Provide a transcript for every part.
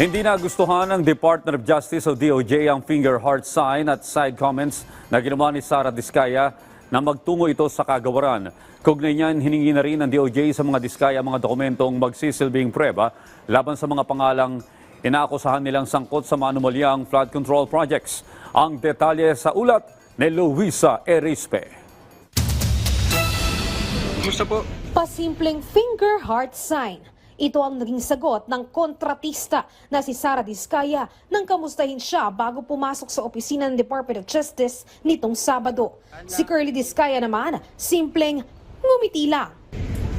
Hindi nagustuhan ng Department of Justice o DOJ ang finger heart sign at side comments na ginawa ni Sara Diskaya na magtungo ito sa kagawaran. Kaugnay niyan, hiningi na rin ng DOJ sa mga Diskaya ang mga dokumentong magsisilbing preba laban sa mga pangalang inaakusahan nilang sangkot sa manumalyang flood control projects. Ang detalye sa ulat ni Luisa Erispe. Kumusta po? Pasimpleng finger heart sign. Ito ang naging sagot ng kontratista na si Sara Diskaya nang kamustahin siya bago pumasok sa opisina ng Department of Justice nitong Sabado. Si Curly Diskaya naman, simpleng ngumiti lang.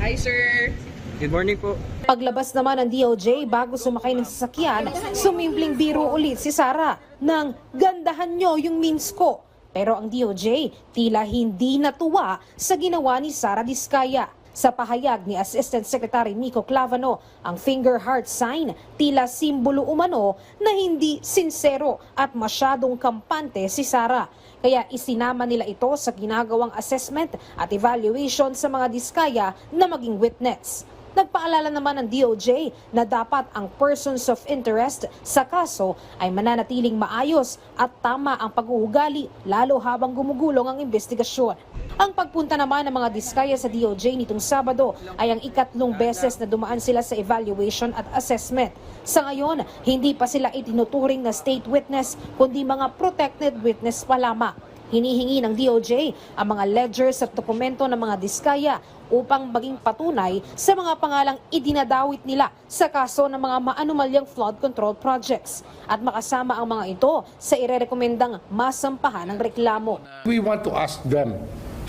Hi, sir. Good morning po. Paglabas naman ng DOJ bago sumakay ng sasakyan, sumimpleng biro ulit si Sara ng gandahan nyo yung memes ko. Pero ang DOJ tila hindi natuwa sa ginawa ni Sara Diskaya. Sa pahayag ni Assistant Secretary Nico Clavano, ang finger heart sign tila simbolo umano na hindi sinsero at masyadong kampante si Sara. Kaya isinama nila ito sa ginagawang assessment at evaluation sa mga diskaya na maging witness. Nagpaalala naman ng DOJ na dapat ang persons of interest sa kaso ay mananatiling maayos at tama ang pag-uugali lalo habang gumugulong ang investigasyon. Ang pagpunta naman ng mga diskaya sa DOJ nitong Sabado ay ang ikatlong beses na dumaan sila sa evaluation at assessment. Sa ngayon, hindi pa sila itinuturing na state witness kundi mga protected witness pa lamang. Hinihingi ng DOJ ang mga ledgers at dokumento ng mga diskaya upang maging patunay sa mga pangalang idinadawit nila sa kaso ng mga maanumalyang flood control projects at makasama ang mga ito sa irerekomendang masampahan ng reklamo. We want to ask them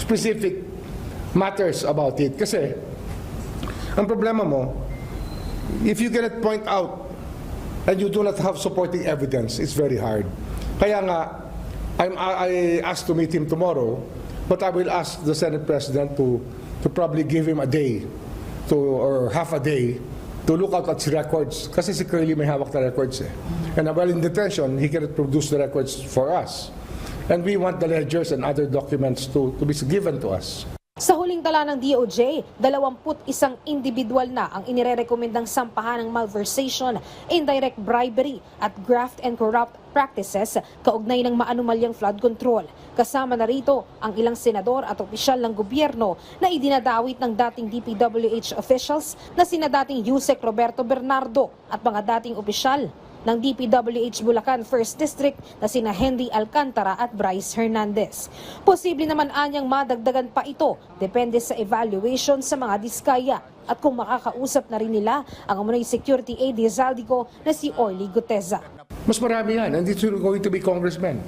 specific matters about it. Kasi, ang problema mo, if you cannot point out and you do not have supporting evidence, it's very hard. Kaya nga, I'm, I asked to meet him tomorrow, but I will ask the Senate President to, to probably give him a day to, or half a day to look out at his records. Kasi si Curly may hawak na records eh. And while in detention, he cannot produce the records for us. And we want the ledgers and other documents to, to be given to us. Sa huling tala ng DOJ, 21 individual na ang inirerekomendang sampahan ng malversation, indirect bribery at graft and corrupt practices kaugnay ng maanumalyang flood control. Kasama na rito ang ilang senador at opisyal ng gobyerno na idinadawit ng dating DPWH officials na sina dating Yusek Roberto Bernardo at mga dating opisyal ng DPWH Bulacan 1st District na sina Henry Alcantara at Bryce Hernandez. Posible naman anyang madagdagan pa ito depende sa evaluation sa mga diskaya at kung makakausap na rin nila ang umunoy security ni Zaldico na si Orly Guteza. Mas marami yan, and it's going to be congressmen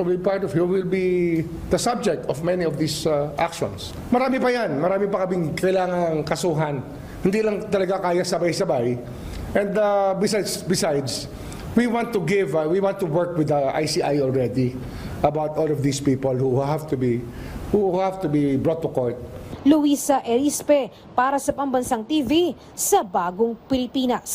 be part of, who will be the subject of many of these uh, actions. Marami pa yan, marami pa kaming kailangang kasuhan. Hindi lang talaga kaya sabay-sabay. And uh, besides, besides, we want to give, uh, we want to work with the ICI already about all of these people who have to be, who have to be brought to court. Luisa Erispe para sa Pambansang TV sa Bagong Pilipinas.